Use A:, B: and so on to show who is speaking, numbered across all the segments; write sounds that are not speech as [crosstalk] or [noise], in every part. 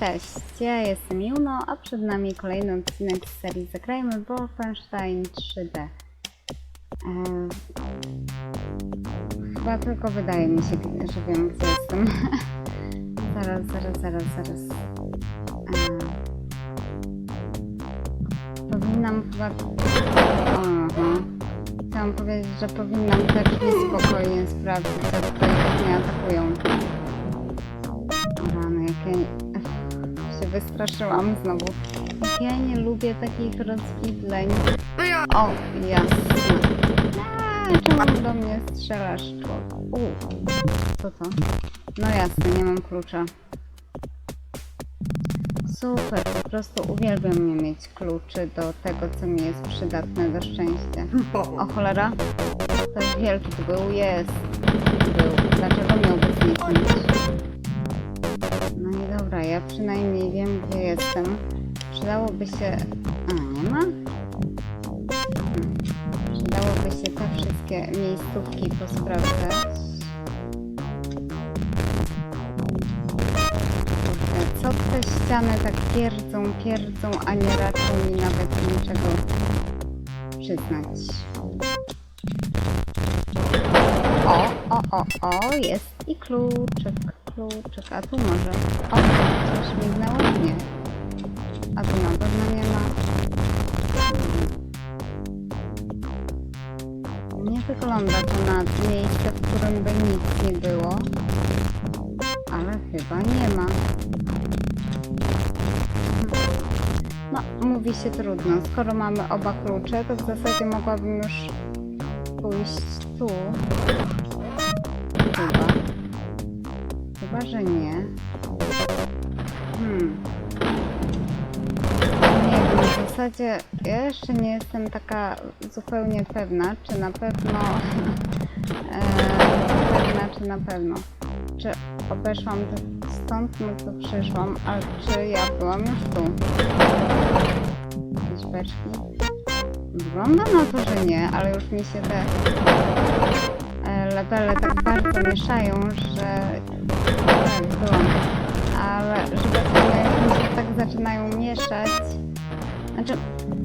A: Cześć, ja jestem Juno, a przed nami kolejny odcinek z serii Zagrajmy Wolfenstein 3D. Eee, chyba tylko wydaje mi się, że wiem gdzie jestem. [laughs] zaraz, zaraz, zaraz, zaraz. Eee, powinnam chyba... Aha. Chciałam powiedzieć, że powinnam te drzwi spokojnie sprawdzić, a tutaj nie atakują. Rany, jak ja się wystraszyłam znowu. Ja nie lubię takich rozwidleń. O, jasne. A, czemu do mnie strzelasz, człowiek? U, co to? No jasne, nie mam klucza. Super, po prostu uwielbiam nie mieć kluczy do tego, co mi jest przydatne do szczęścia. O cholera, to wielki był, jest. Był. Dlaczego miałby zniknąć? Dobra, ja przynajmniej wiem, gdzie jestem. Przydałoby się... A, nie ma? Hmm. Przydałoby się te wszystkie miejscówki posprawdzać. Co te ściany tak pierdzą, pierdzą, a nie raczą mi nawet niczego przyznać. O, o, o, o, jest i kluczyk, kluczyk, a tu może. O, coś mignęło? Nie. A tu na pewno nie ma. Nie wygląda to na miejsce, w którym by nic nie było. Ale chyba nie ma. No, mówi się trudno. Skoro mamy oba klucze, to w zasadzie mogłabym już pójść tu. Zasadzie ja jeszcze nie jestem taka zupełnie pewna, czy na pewno [laughs] e, pewna, czy na pewno. Czy obeszłam stąd, no to przyszłam, ale czy ja byłam już tu? Jakieś beczki? Wygląda na to, że nie, ale już mi się te e, levele tak bardzo mieszają, że tak, byłam. Ale żeby one mi się tak zaczynają mieszać, znaczy,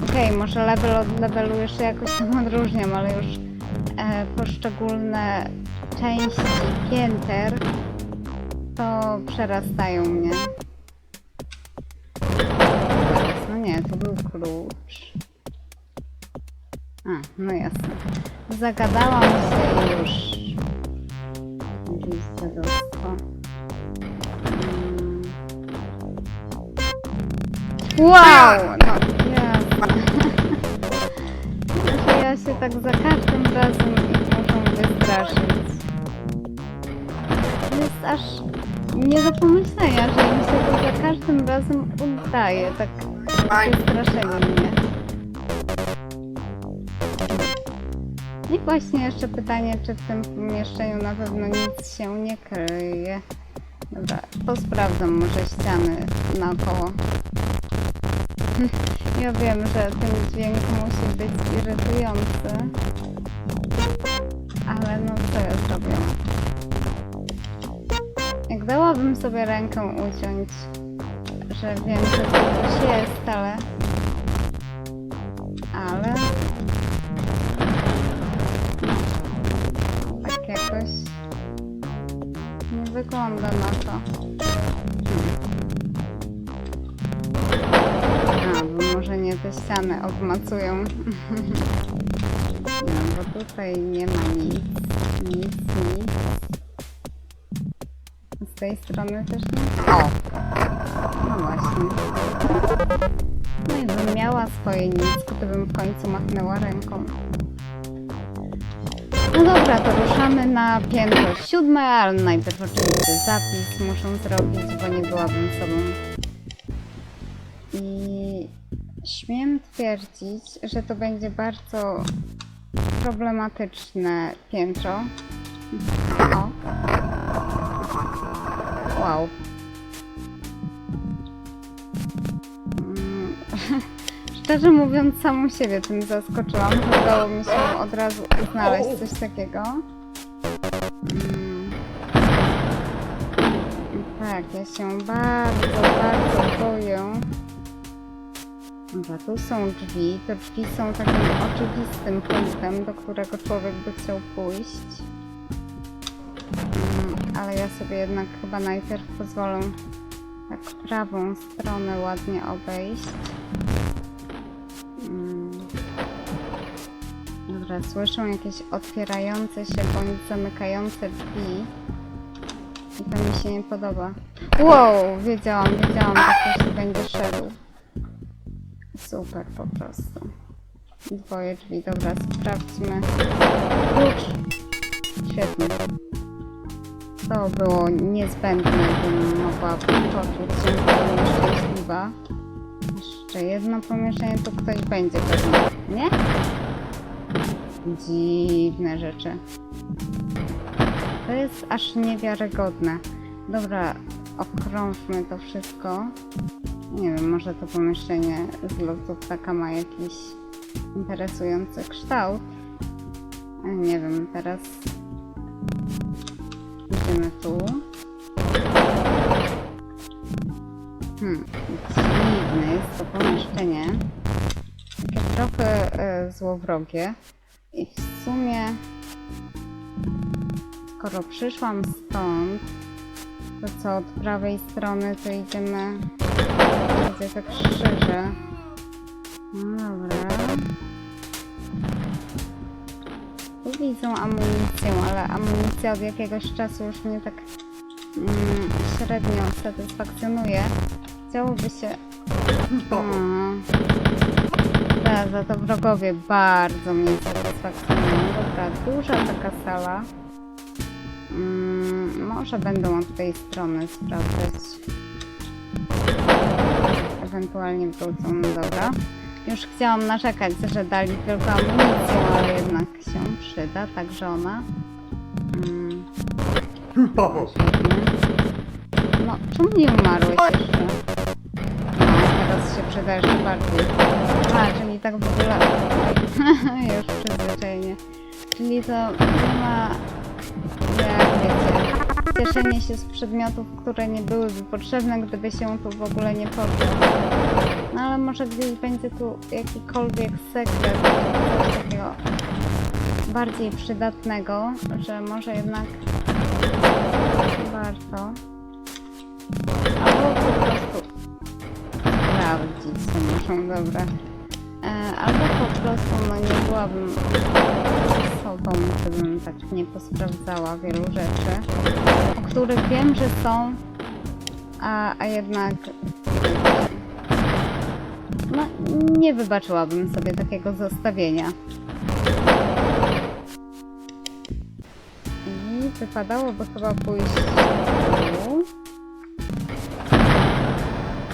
A: okej, może level od levelu jeszcze jakoś tam odróżniam, ale już e, poszczególne części pięter to przerastają mnie. No nie, to był klucz. A, no jasne. Zagadałam się i już. Gdzieś dziadostwo. Mm. Wow! No Znaczy ja się tak za każdym razem muszę wystraszyć. Jest aż nie do pomyślenia, że mi się to za każdym razem udaje, tak wystraszenie mnie. I właśnie jeszcze pytanie, czy w tym pomieszczeniu na pewno nic się nie kryje. Dobra, to sprawdzam może ściany naokoło. [laughs] Ja wiem, że ten dźwięk musi być irytujący. Ale no co ja zrobię? Jak dałabym sobie rękę uciąć, że wiem, że coś jest, ale... Ale... Tak jakoś... Nie wygląda na to. Bo może nie te ściany obmacują. No, bo tutaj nie ma nic. Nic, nic. Z tej strony też nie. O! No właśnie. No i bym miała swoje nicko, to bym w końcu machnęła ręką. No dobra, to ruszamy na piętro siódme, ale najpierw oczywiście zapis muszę zrobić, bo nie byłabym sobą. I śmiem twierdzić, że to będzie bardzo problematyczne piętro. O. Wow. Mm, [laughs] Szczerze mówiąc, samą siebie tym zaskoczyłam, udało mi się od razu znaleźć coś takiego. Mm. Tak, ja się bardzo, bardzo Dobra, tu są drzwi. Te drzwi są takim oczywistym punktem, do którego człowiek by chciał pójść. Mm, ale ja sobie jednak chyba najpierw pozwolę tak prawą stronę ładnie obejść. Mm. Dobra, słyszę jakieś otwierające się bądź zamykające drzwi. I to mi się nie podoba. Wow, wiedziałam, wiedziałam, że ktoś będzie szedł. Super po prostu. Dwoje drzwi, dobra, sprawdźmy. Klucz. Świetnie. To było niezbędne, bym mogła poczuć się szczęśliwa. Jeszcze jedno pomieszczenie, tu ktoś będzie pewnie, nie? Dziwne rzeczy. To jest aż niewiarygodne. Dobra, okrążmy to wszystko. Nie wiem, może to pomieszczenie z lotu ptaka ma jakiś interesujący kształt. Nie wiem, teraz idziemy tu. Hmm, dziwne jest to pomieszczenie. Takie trochę e, złowrogie. I w sumie, skoro przyszłam stąd, to co od prawej strony, to idziemy Widzę tak szczerze. No dobra. Tu widzę amunicję, ale amunicja od jakiegoś czasu już mnie tak mm, średnio satysfakcjonuje. Chciałoby się... Mm. Tak, za to wrogowie bardzo mnie satysfakcjonują. Dobra, duża taka sala. Mm, może będą od tej strony sprawdzać ewentualnie wrócą, no dobra. Już chciałam narzekać, że dali tylko amunicję, ale jednak się przyda, także ona. Mm. [laughs] No, czemu nie umarłeś jeszcze? No, teraz się przyda jeszcze bardziej. A, czyli tak w ogóle... [laughs] Już przyzwyczajenie. Czyli to nie ma... Jak wiecie... Cieszenie się z przedmiotów, które nie byłyby potrzebne, gdyby się tu w ogóle nie poddał. No ale może gdzieś będzie tu jakikolwiek sekret, takiego bardziej przydatnego, że może jednak warto. Albo po prostu sprawdzić to muszą, dobra. E, albo po prostu no nie byłabym osobą, gdybym tak nie posprawdzała wielu rzeczy, o których wiem, że są, a, a jednak no, nie wybaczyłabym sobie takiego zostawienia. I wypadałoby chyba pójść tu.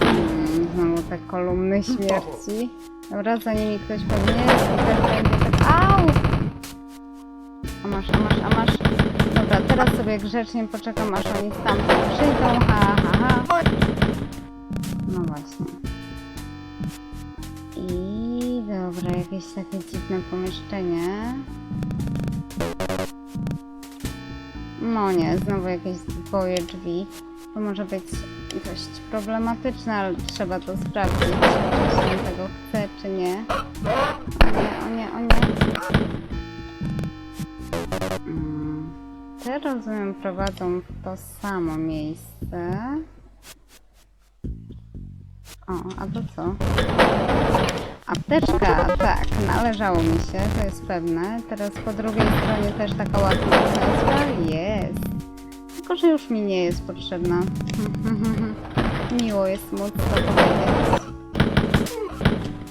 A: Mm, Znowu te kolumny śmierci. Dobra, za nimi ktoś pewnie i też będzie tak... Au! A masz, a masz, a masz. Dobra, teraz sobie grzecznie poczekam, aż oni stamtąd przyjdą. Ha, ha, ha. No właśnie. I dobra, jakieś takie dziwne pomieszczenie. No nie, znowu jakieś dwoje drzwi. To może być dość problematyczne, ale trzeba to sprawdzić, czy się tego chce, czy nie. O nie, o nie, o nie. Mm, Te rozumiem prowadzą w to samo miejsce. O, a to co? Apteczka, tak, należało mi się, to jest pewne. Teraz po drugiej stronie też taka ładna apteczka jest. Tylko, że już mi nie jest potrzebna. [laughs] Miło jest powiedzieć.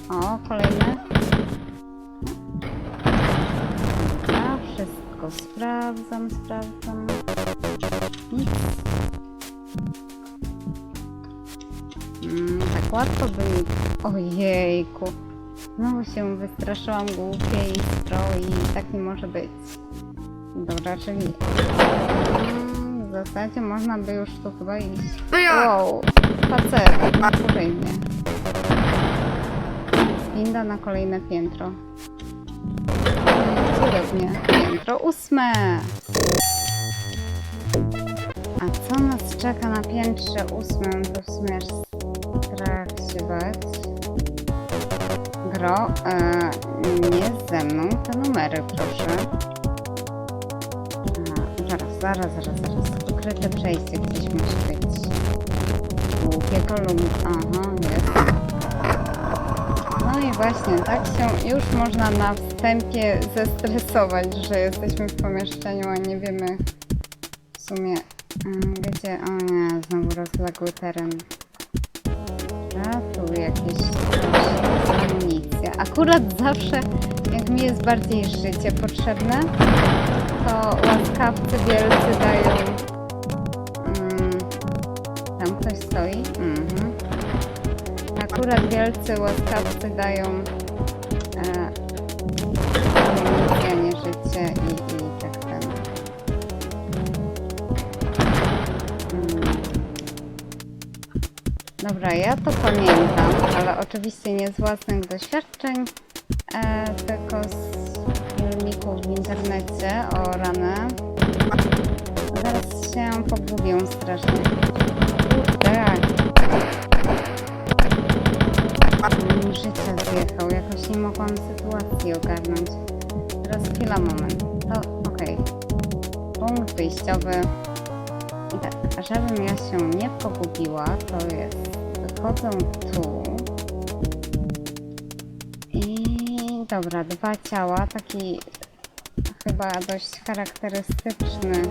A: O, kolejne. Ja wszystko sprawdzam, sprawdzam. Nic. Mm, tak łatwo by mi... Ojejku. Znowu się wystraszyłam głupiej stro i tak nie może być. Dobra, czyli... W zasadzie można by już tu chyba iść. Wow, spacer, na mnie. Winda na kolejne piętro. Cudownie. Piętro ósme. A co nas czeka na piętrze ósmym, to w sumie aż strach się bać. Gro, e, nie ze mną te numery, proszę. Zaraz, zaraz, zaraz. Ukryte przejście gdzieś musi być. Głupie kolumny. Aha, jest. No i właśnie, tak się już można na wstępie zestresować, że jesteśmy w pomieszczeniu, a nie wiemy w sumie mm, gdzie... O nie, znowu rozległy teren. A tu jakieś coś, amunicja. Akurat zawsze, jak mi jest bardziej życie potrzebne, to łaskawcy wielcy dają... Mm, tam ktoś stoi? Mhm. Akurat wielcy łaskawcy dają e, życie i, i tak ten. Mm. Dobra, ja to pamiętam, ale oczywiście nie z własnych doświadczeń, e, o ranę. Zaraz się pogubię strasznie. Mi życia zjechał, jakoś nie mogłam sytuacji ogarnąć. Teraz chwila, moment. To okej. Punkt wyjściowy. I tak, a żebym ja się nie pogubiła, to jest. Wychodzę tu. I dobra, dwa ciała, taki chyba dość charakterystyczny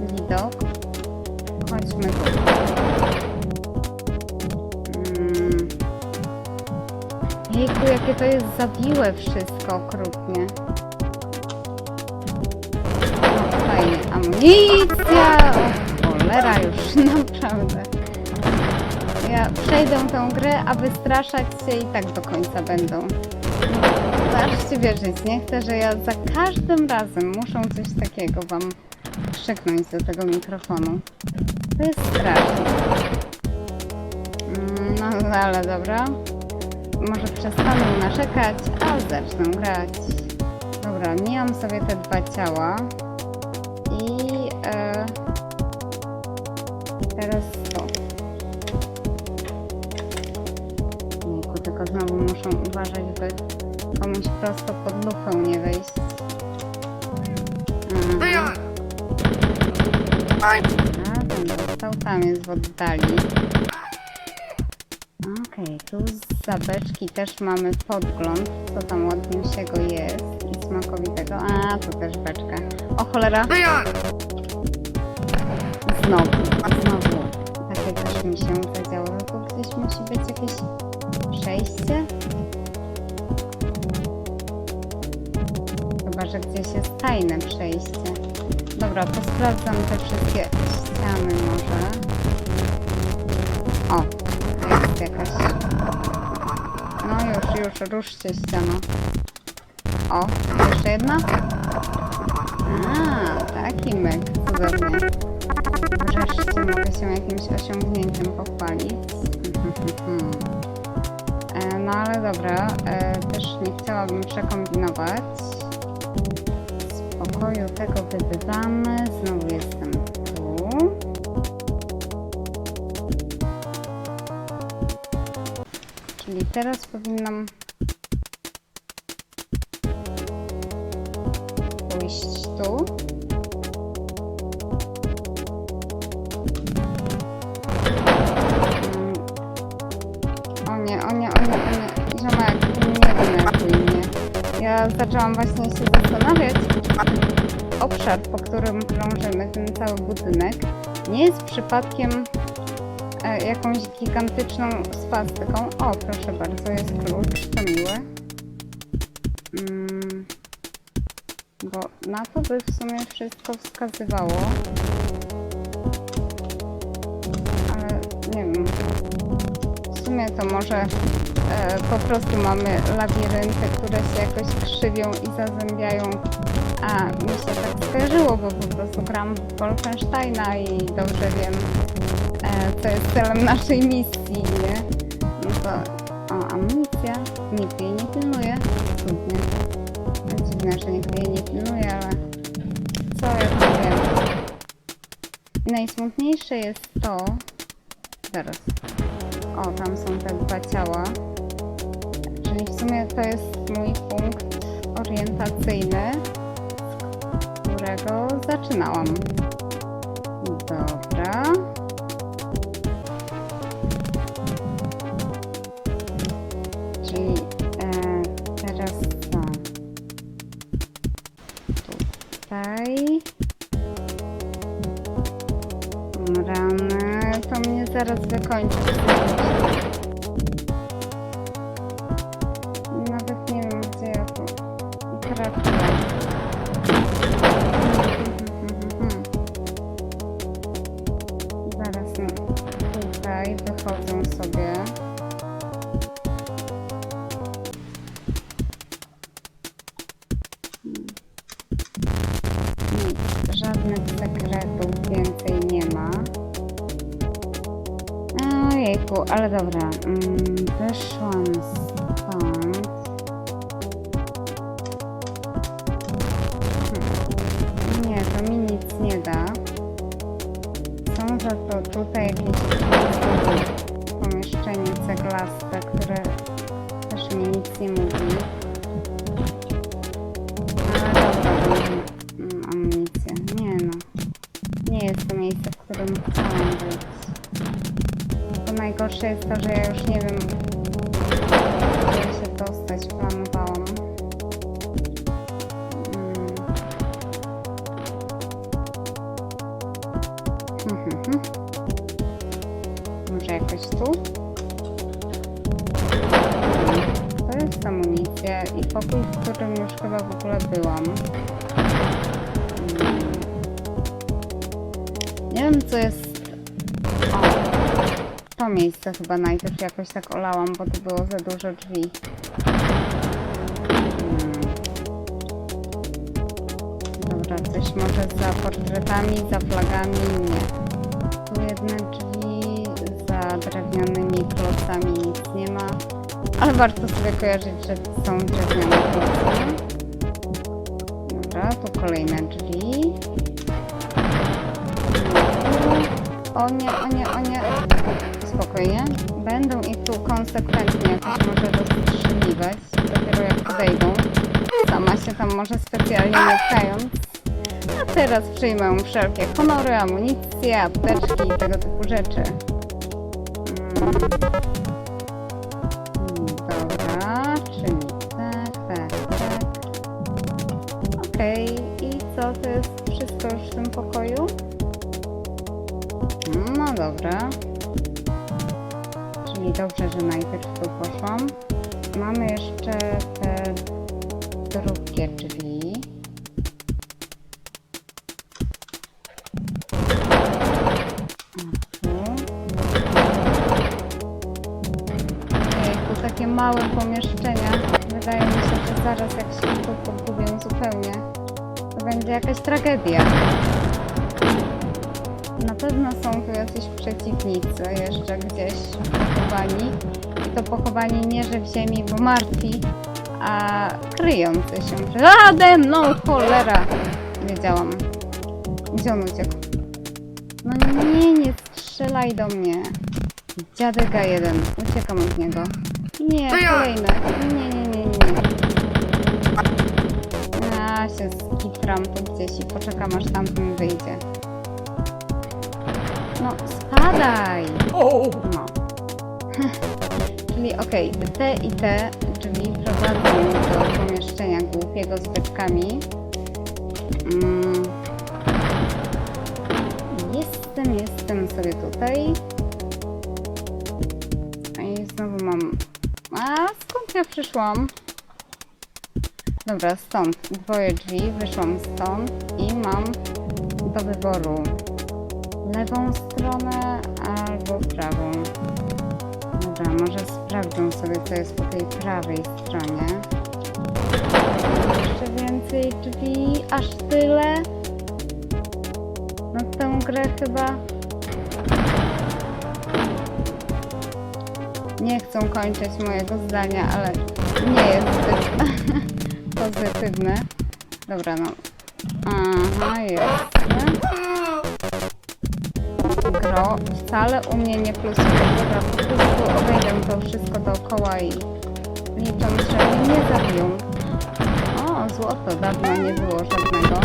A: widok. Chodźmy tu. Mm. Jejku, jakie to jest zawiłe wszystko okrutnie. No fajnie, amunicja! O, cholera już, [laughs] naprawdę. Ja przejdę tę grę, a wystraszać się i tak do końca będą. Zaczcie wierzyć, nie chcę, że ja za każdym razem muszę coś takiego wam krzyknąć do tego mikrofonu. To jest straszne. Mm, No ale dobra. Może przestanę narzekać, a zacznę grać. Dobra, mijam sobie te dwa ciała. I e, teraz to. Jejku, tylko znowu muszę uważać, by komuś prosto pod lufę nie wejść. Aha. A, ten dostał, tam jest w oddali. Okej, tu z zabeczki też mamy podgląd, co tam ładniejszego jest i smakowitego. A, tu też beczka. O cholera! Znowu, znowu. Takie coś mi się zadziało. No tu gdzieś musi być jakieś przejście. Że gdzieś jest tajne przejście. Dobra, to sprawdzam te wszystkie ściany może. O, jest jakaś. No już, już, ruszcie ściano. O, jeszcze jedna? A, taki myk, cudownie. Wreszcie mogę się jakimś osiągnięciem pochwalić. [laughs] E, No ale dobra, e, też nie chciałabym przekombinować. Pokoju tego wybywamy. Znowu jestem tu. Czyli teraz powinnam pójść tu. Mm. O nie, o nie, o nie, o nie. Ziomek, nie mnie. Ja zaczęłam właśnie się po którym krążymy, ten cały budynek, nie jest przypadkiem e, jakąś gigantyczną swastyką. O, proszę bardzo, jest klucz, to miłe. Mm, bo na to by w sumie wszystko wskazywało. Ale nie wiem. W sumie to może e, po prostu mamy labirynty, które się jakoś krzywią i zazębiają. A mi się tak skojarzyło, bo po prostu gram w Wolfensteina i dobrze wiem, e, co jest celem naszej misji, nie? No to, o, amunicja, nikt jej nie pilnuje, cudnie. Dziwne, że nikt jej nie pilnuje, ale co ja tu wiem. I najsmutniejsze jest to, zaraz, o, tam są te dwa ciała, czyli w sumie to jest mój punkt orientacyjny, którego zaczynałam. Dobra. Czyli e, teraz co? Tutaj. Rany. To mnie zaraz wykończy. Ale dobra. Mm, dostać planowałam. Mm. Może jakoś tu? To jest amunicja i pokój, w którym już chyba w ogóle byłam. Mm. Nie wiem, co jest... O, to miejsce chyba najpierw jakoś tak olałam, bo to było za dużo drzwi. Może za portretami, za flagami, nie. Tu jedne drzwi, za drewnianymi klocami nic nie ma. Ale warto sobie kojarzyć, że są drewniane kloce. Dobra, tu kolejne drzwi. O nie, o nie, o nie. Spokojnie. Będą ich tu konsekwentnie jakoś może dostrzeliwać. Dopiero jak podejdą. Sama się tam może specjalnie nie. A teraz przyjmę wszelkie honory, amunicje, apteczki i tego typu rzeczy. Mm. Dobra, czyli tak, tak, tak. Okej, i co, to jest wszystko już w tym pokoju? No dobra. Czyli dobrze, że najpierw tu poszłam. Mamy jeszcze te drugie drzwi. Małe pomieszczenia. Wydaje mi się, że zaraz jak się tu pogubię zupełnie, to będzie jakaś tragedia. Na pewno są tu jacyś przeciwnicy jeszcze gdzieś pochowani. I to pochowani nie, że w ziemi, bo martwi, a kryjący się przed... Ade mną, cholera! Wiedziałam. Gdzie on uciekł? No nie, nie strzelaj do mnie. Dziadek jeden. Uciekam od niego. Nie,
B: To ja.
A: kolejne. Nie, nie, nie, nie. Ja się skitram tu gdzieś i poczekam aż tamten wyjdzie. No, spadaj! No. [laughs] Czyli okej, te i te drzwi prowadzą do pomieszczenia głupiego z beczkami. Mm. Jestem, jestem sobie tutaj. I znowu mam... Ja przyszłam? Dobra, stąd. Dwoje drzwi, wyszłam stąd i mam do wyboru lewą stronę albo prawą. Dobra, może sprawdzę sobie, co jest po tej prawej stronie. Jeszcze więcej drzwi, aż tyle. No tę grę chyba nie chcą kończyć mojego zdania, ale nie jest zbyt [laughs] pozytywne. Dobra, no. Aha, jest. Gro wcale u mnie nie plusuje. Dobra, po prostu obejdę to wszystko dookoła i licząc, że mnie nie zabiją. O, złoto, dawno nie było żadnego.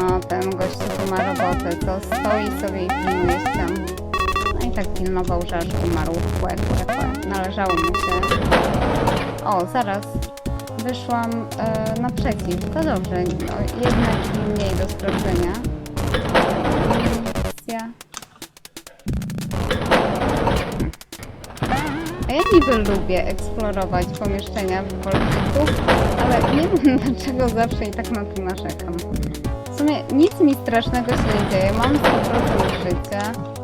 A: O, ten gościu tu ma robotę, to stoi sobie i pilnuje się tam. No i tak pilnował, że aż umarł. Kłe, kłe. Należało mu się. O, zaraz. Wyszłam e, naprzeciw. To dobrze. No, jedna drzwi mniej do sprawdzenia. Misja. A ja niby lubię eksplorować pomieszczenia w Wolfiku, ale nie wiem [laughs] dlaczego zawsze i tak na to narzekam. W sumie nic mi strasznego się nie dzieje, mam 100% życia.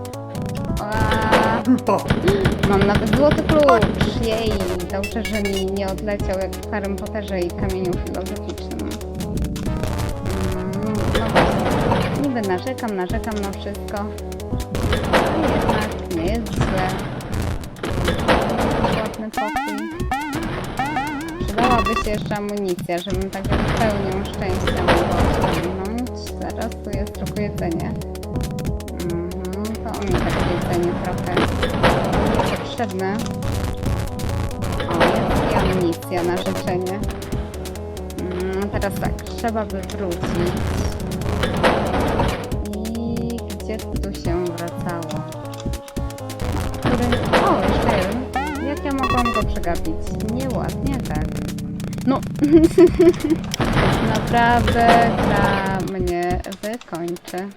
A: Mam nawet złoty klucz, jej! Dobrze, że mi nie odleciał jak w Harrym Potterze i kamieniu filozoficznym. Mm, no niby narzekam, narzekam na wszystko, ale jednak nie jest źle ładny pokój. Przydałaby się jeszcze amunicja, żebym tak pełnią szczęścia mogła osiągnąć. Zaraz tu jest trochę jedzenie. Mi takie jedzenie trochę niepotrzebne. O, jest i amunicja na życzenie. Mm, teraz tak, trzeba by wrócić. I gdzie tu się wracało? który... O, jeden. Jak ja mogłam go przegapić? Nieładnie, tak. No, [laughs] naprawdę gra mnie wykończy.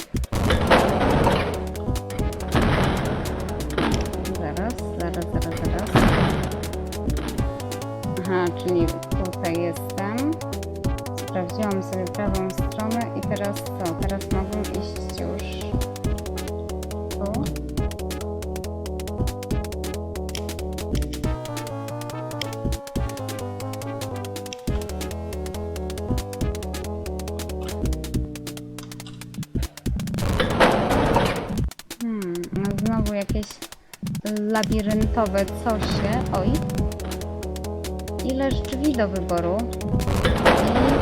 A: Aha, czyli tutaj jestem. Sprawdziłam sobie prawą stronę i teraz co? Teraz mogę iść już tu. Hmm, no znowu jakieś labiryntowe cosie. Oj. Ileż drzwi do wyboru.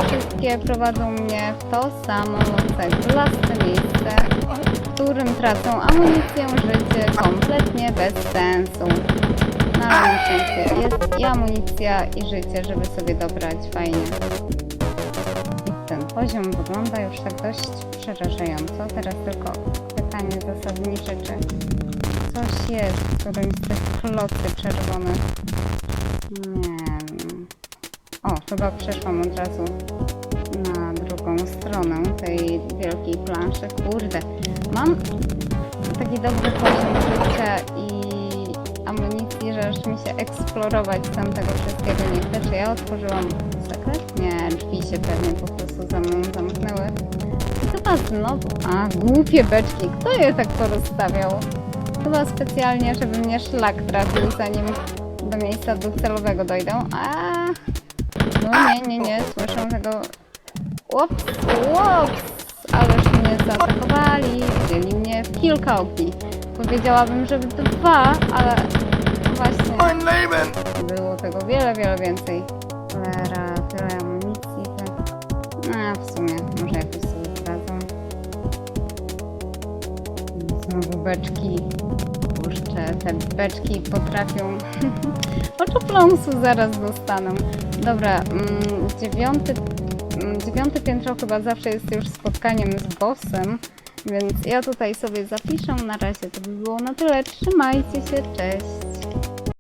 A: I wszystkie prowadzą mnie w to samo ceglaste miejsce, w którym tracą amunicję, życie kompletnie bez sensu. Na szczęście jest i amunicja i życie, żeby sobie dobrać fajnie. I ten poziom wygląda już tak dość przerażająco. Teraz tylko pytanie zasadnicze, czy coś jest w którymś z tych klocy czerwonych. Chyba przeszłam od razu na drugą stronę tej wielkiej planszy. Kurde, mam taki dobry poziom życia i amunicji, że aż mi się eksplorować tam tego wszystkiego nie chce. Czy ja otworzyłam sekret? Nie, drzwi się pewnie po prostu za mną zamknęły. I chyba znowu... A, głupie beczki. Kto je tak porozstawiał? Chyba specjalnie, żeby mnie szlak trafił, zanim do miejsca docelowego dojdą. A, no nie, nie, nie, słyszę tego... Łops, łops! Ależ mnie zaatakowali, wzięli mnie w kilka ogni. Powiedziałabym, że w dwa, ale właśnie było tego wiele, wiele więcej. Cholera, tyle amunicji, tak. A, w sumie, może jakoś sobie zdradzą. Znowu beczki. Kurczę, te beczki potrafią... [laughs] Oczopląsu zaraz dostaną. Dobra, mm, dziewiąty, mm, piętro chyba zawsze jest już spotkaniem z bossem, więc ja tutaj sobie zapiszę. Na razie to by było na tyle. Trzymajcie się, cześć!